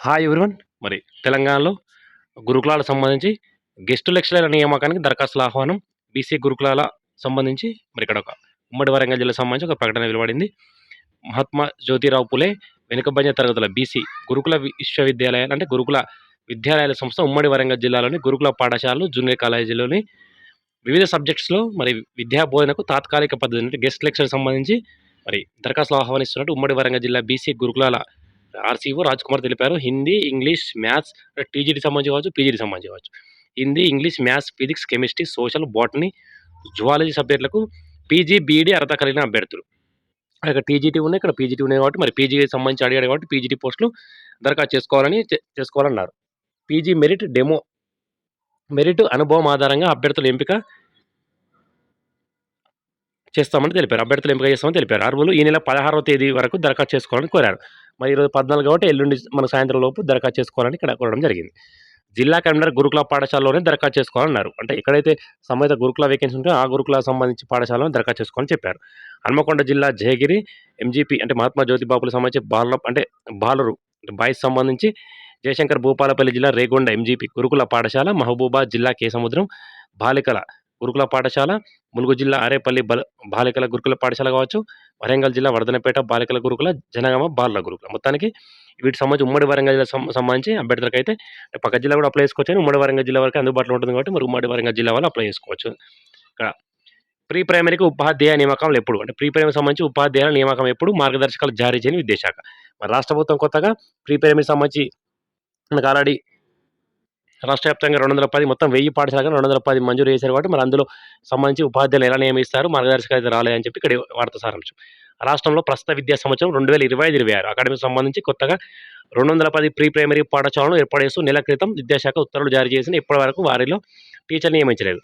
Hi everyone మరి తెలంగాణలో గురుకులాలకు సంబంధించి గెస్ట్ లెక్చరర్ నియామకానికి దరఖాస్తుల ఆహ్వానం బీసీ గురుకులాల సంబంధించి మరి ఇక్కడ ఒక ఉమ్మడి వరంగల్ జిల్లా సంబంధించి ఒక ప్రకటన వెలువడింది. మహాత్మా జ్యోతిరావు పులే వెనుకబడిన తరగతుల బీసీ గురుకుల విశ్వవిద్యాలయాలు అంటే గురుకుల విద్యాలయాల సంస్థ ఉమ్మడి వరంగల్ జిల్లాలోని గురుకుల పాఠశాలలు జూనియర్ కాలేజీలోని వివిధ సబ్జెక్ట్స్లో మరి విద్యా బోధనకు తాత్కాలిక పద్ధతి అంటే గెస్ట్ లెక్చర్ సంబంధించి మరి దరఖాస్తులు ఆహ్వానిస్తున్నట్టు ఉమ్మడి వరంగల్ జిల్లా బీసీ గురుకులాల ఆర్సీఓ రాజ్ కుమార్ తెలిపారు. హిందీ ఇంగ్లీష్ మ్యాథ్స్ టీజీడి సంబంధించి కావచ్చు పీజీటీ సంబంధించి కావచ్చు. Hindi English maths physics chemistry social botany zoology సబ్జెక్టులకు PG BEd అర్హత కలిగిన అభ్యర్థులు. ఇక్కడ టీజీటీ ఉన్నాయి ఇక్కడ పీజీటీ ఉన్నాయి కాబట్టి మరి పీజీకి సంబంధించి అడిగాడు కాబట్టి పీజీటీ పోస్టులు దరఖాస్తు చేసుకోవాలని చేసుకోవాలన్నారు. పీజీ మెరిట్ డెమో మెరిట్ అనుభవం ఆధారంగా అభ్యర్థుల ఎంపిక చేస్తామని తెలిపారు. అభ్యర్థులు ఎంపిక చేస్తామని తెలిపారు. అర్హులు ఈ నెల పదహారవ తేదీ వరకు దరఖాస్తు చేసుకోవాలని కోరారు. మరి ఈరోజు పద్నాలుగు కాబట్టి ఎల్లుండి మన సాయంత్రం లోపు దరఖాస్తు చేసుకోవాలని ఇక్కడ కోరడం జరిగింది. జిల్లా కన్వీనర్ గురుకుల పాఠశాలలోనే దరఖాస్తు చేసుకోవాలన్నారు అంటే ఎక్కడైతే సంబంధిత గురుకుల వేకెన్సీ ఉంటే ఆ గురుకుల సంబంధించి పాఠశాలలో దరఖాస్తు చేసుకోవాలని చెప్పారు. హన్మకొండ జిల్లా జయగిరి ఎంజీపీ అంటే మహాత్మా జ్యోతిబాబులకు సంబంధించి బాల అంటే బాలరు అంటే బాయ్స్ సంబంధించి జయశంకర్ భూపాలపల్లి జిల్లా రేగొండ ఎంజీపీ గురుకుల పాఠశాల మహబూబా జిల్లా కేసముద్రం బాలికల గురుకుల పాఠశాల ములుగు జిల్లా అరేపల్లి బల బాలికల గురుకుల పాఠశాల కావచ్చు వరంగల్ జిల్లా వర్ధనపేట బాలికల గురుకుల జనగామ బాలల గురుకుల. మొత్తానికి వీటికి సంబంధించి ఉమ్మడి వరంగల్ జిల్లా సంబంధించి అభ్యర్థులకు అయితే పక్క జిల్లా కూడా అప్లై చేసుకోవచ్చు. ఉమ్మడి వరంగల్ జిల్లా వరకు అందుబాటులో ఉంటుంది కాబట్టి మరి ఉమ్మడి వరంగల్ జిల్లా వాళ్ళు అప్లై చేసుకోవచ్చు. ఇక్కడ ప్రీ ప్రైమరీకి ఉపాధ్యాయ నియామకాలు ఎప్పుడు? అంటే ప్రీ ప్రైమరీ సంబంధించి ఉపాధ్యాయుల నియామకం ఎప్పుడు? మార్గదర్శకాలు జారీ చేయని విద్యాశాఖ. మరి రాష్ట్ర ప్రభుత్వం కొత్తగా ప్రీ ప్రైమరీ సంబంధించి మనకు ఆల్రెడీ రాష్ట్ర వ్యాప్తంగా రెండు వందల పది మొత్తం వెయ్యి పాఠశాలకు రెండు వందల పది మంజూరు చేశారు కాబట్టి మరి అందులో సంబంధించి ఉపాధ్యాయులు ఎలా నియమిస్తారు మార్గదర్శకాలు అయితే రాలేదని చెప్పి ఇక్కడ వార్త సారాంశం. రాష్ట్రంలో ప్రస్తుత విద్యా సంవత్సరం రెండు వేల ఇరవై ఐదు ఇరవై ఆరు. అకాడమీకి సంబంధించి కొత్తగా రెండు వందల పది ప్రీ ప్రైమరీ పాఠశాలను ఏర్పాటు చేస్తూ నెల క్రితం విద్యాశాఖ ఉత్తర్వులు జారీ చేసిన ఇప్పటి వరకు వారిలో టీచర్ నియమించలేదు.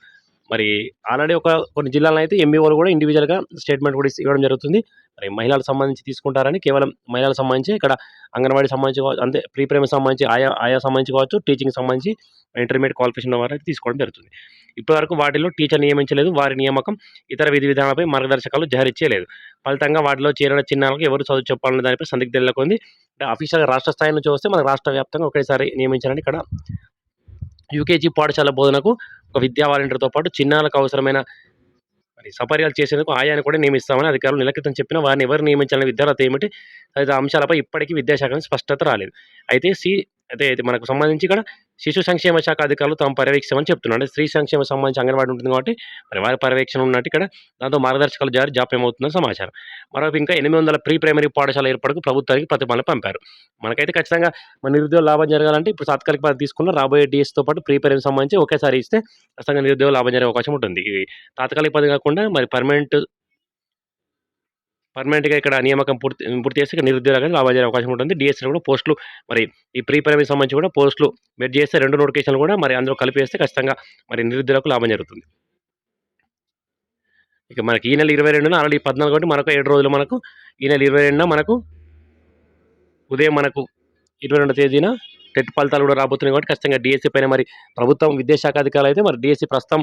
మరి ఆల్రెడీ ఒక కొన్ని జిల్లాలో అయితే ఎంబీఓలు కూడా ఇండివిజువల్గా స్టేట్మెంట్ కూడా ఇవ్వడం జరుగుతుంది. మరి మహిళలకు సంబంధించి తీసుకుంటారని కేవలం మహిళలకు సంబంధించి ఇక్కడ అంగన్వాడీ సంబంధించి కావచ్చు, అంతే ప్రీ ప్రైమరీ సంబంధించి ఆయా ఆయా సంబంధించి కావచ్చు టీచింగ్ సంబంధించి ఇంటర్మీడియట్ క్వాలిఫికేషన్ వారు తీసుకోవడం జరుగుతుంది. ఇప్పటివరకు వాటిలో టీచర్ నియమించలేదు వారి నియామకం ఇతర విధి విధానాలపై మార్గదర్శకాలు జారీ చేయలేదు. ఫలితంగా వాటిలో చేరిన చిన్నకి ఎవరు చదువు చెప్పాలనే దానిపై సందిగ్ధం నెలకొంది. అంటే అఫీషియల్గా రాష్ట్ర స్థాయి నుంచి వస్తే మనకు రాష్ట్ర వ్యాప్తంగా ఒకేసారి నియమించాలని ఇక్కడ యూకేజీ పాఠశాల బోధనకు ఒక విద్యా వాలంటీర్తో పాటు చిన్నాలకు అవసరమైన మరి సపర్యాలు చేసేందుకు ఆయాన్ని కూడా నియమిస్తామని అధికారులు నెల క్రితం చెప్పిన వారిని ఎవరు నియమించాలని విద్యార్థి ఏమిటి తదితర అంశాలపై ఇప్పటికీ విద్యాశాఖ నుంచి స్పష్టత రాలేదు. అయితే సి అయితే మనకు సంబంధించి ఇక్కడ శిశు సంక్షేమ శాఖ అధికారులు తాము పర్యవేక్షిస్తామని చెప్తున్నారు. అంటే స్త్రీ సంక్షేమ సంబంధించి అంగన్వాడీ ఉంటుంది కాబట్టి మరి వారి పర్యవేక్షణ ఉన్నట్టు ఇక్కడ దాంతో మార్గదర్శకాలు జారీ జాప్యం అవుతుందని సమాచారం. మరో ఇంకా ఎనిమిది వందల ప్రీ ప్రైమరీ పాఠశాల ఏర్పాటుకు ప్రభుత్వానికి ప్రతిపాదన పంపారు. మనకైతే ఖచ్చితంగా మన నిరుద్యోగ లాభం జరగాలంటే ఇప్పుడు తాత్కాలిక పద్ధతి తీసుకున్న రాబోయే డిఎస్తో పాటు ప్రీ ప్రైమరీ సంబంధించి ఒకేసారి ఇస్తే ఖచ్చితంగా నిరుద్యోగ లాభం జరిగే అవకాశం ఉంటుంది. ఇది తాత్కాలిక పద్ధతి కాకుండా మరి పర్మనెంట్ పర్మనెంట్గా ఇక్కడ నియామకం పూర్తి పూర్తి చేస్తే ఇక్కడ నిరుద్యోగానికి లాభం జరిగే అవకాశం ఉంటుంది. డిఎస్సీ కూడా పోస్టులు మరి ఈ ప్రీ ప్రైమరీ సంబంధించి కూడా పోస్టులు మెట్ చేస్తే రెండు నోటిఫికేషన్లు కూడా మరి అందులో కలిపేస్తే ఖచ్చితంగా మరి నిరుద్యోగులకు లాభం జరుగుతుంది. ఇక మనకి ఈ నెల ఇరవై రెండున ఆల్రెడీ పద్నాలుగు కాబట్టి మనకు ఏడు రోజులు మనకు ఈ నెల ఇరవై రెండున మనకు ఉదయం మనకు ఇరవై రెండో తేదీన టెట్ ఫలితాలు కూడా రాబోతున్నాయి కాబట్టి ఖచ్చితంగా డిఎస్సీ పైన మరి ప్రభుత్వం విద్యాశాఖ అధికారులు అయితే మరి డిఎస్సీ ప్రస్తుతం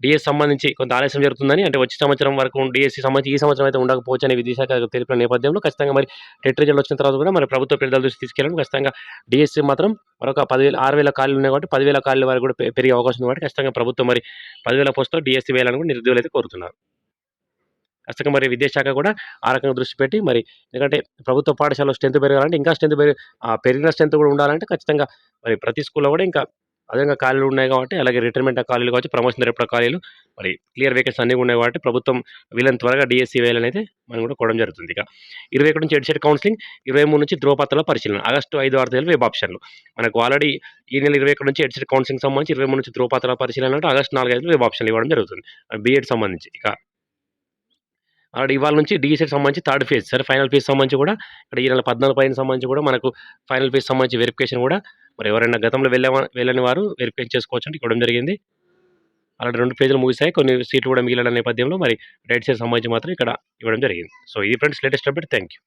డిఎస్ సంబంధించి కొంత ఆలస్యం జరుగుతుందని అంటే వచ్చే సంవత్సరం వరకు డిఎస్సి సంబంధించి ఈ సంవత్సరం అయితే ఉండకపోవచ్చు అనే విద్యాశాఖ తెలిపిన నేపథ్యంలో ఖచ్చితంగా మరి టెట్ రిజల్ట్ వచ్చిన తర్వాత కూడా మరి ప్రభుత్వ పెద్దల దృష్టి తీసుకెళ్ళడం ఖచ్చితంగా డిఎస్సి మాత్రం మరొక పదివేల ఆరు వేల ఖాళీలు ఉన్నాయి కాబట్టి పదివేల ఖాళీల వరకు కూడా పెరిగే అవకాశం ఉంది కాబట్టి ఖచ్చితంగా ప్రభుత్వం మరి పదివేల పోస్టులో డిఎస్సి వేయాలని కూడా నిరుద్యోగులు అయితే కోరుతున్నారు. ఖచ్చితంగా మరి విద్యాశాఖ కూడా ఆ రకంగా దృష్టి పెట్టి మరి ఎందుకంటే ప్రభుత్వ పాఠశాలలో స్ట్రెంత్ పెరగాలంటే ఇంకా స్ట్రెంత్ పెరిగి పెరిగిన స్ట్రెంత్ కూడా ఉండాలంటే ఖచ్చితంగా మరి ప్రతి స్కూల్లో కూడా ఇంకా అదేవిధంగా ఖాళీలు ఉన్నాయి కాబట్టి అలాగే రిటైర్మెంట్ ఖాళీలు కావచ్చు ప్రమోషన్ రేపటి ఖాళీలు మరి క్లియర్ వేకెన్సీ అన్నీ ఉన్నాయి కాబట్టి ప్రభుత్వం వీళ్ళని త్వరగా డిఎస్సీ వేయాలని అయితే మనం కూడా కోవడం జరుగుతుంది ఇక. ఇరవై ఒకటి నుంచి ఎడ్సెట్ కౌన్సిలింగ్ ఇరవై మూడు నుంచి ధ్రువపత్రాల పరిశీలన ఆగస్టు ఐదు ఆరు తేదీ వెబ్ ఆప్షన్లు మనకు ఆల్రెడీ ఈ నెల ఇరవై ఒకటి నుంచి ఎడ్సెట్ కౌన్సిలింగ్ సంబంధించి ఇరవై మూడు నుంచి ధ్రువపత్రాల పరిశీలన అంటే ఆగస్టు నాలుగు ఐదు వెబ్ ఆప్షన్లు ఇవ్వడం జరుగుతుంది. బీఎడ్ సంబంధించి ఇక. ఆల్రెడీ ఇవాళ నుంచి డీసెట్ సంబంధించి థర్డ్ ఫేజ్ సరే ఫైనల్ ఫేజ్ సంబంధించి కూడా ఇక్కడ ఈ నెల పద్నాలుగు పైన సంబంధించి కూడా మనకు ఫైనల్ ఫేజ్ సంబంధించి వెరిఫికేషన్ కూడా మరి ఎవరైనా గతంలో వెళ్ళే వెళ్ళని వారు వెరిఫికేషన్ చేసుకోవచ్చు అంటే ఇవ్వడం జరిగింది. అలాంటి రెండు పేజీలు ముగిసాయి కొన్ని సీట్లు కూడా మిగిలిన నేపథ్యంలో మరి రైట్ సైడ్ సంబంధించి మాత్రం ఇక్కడ ఇవ్వడం జరిగింది. సో ఇది friends latest update thank you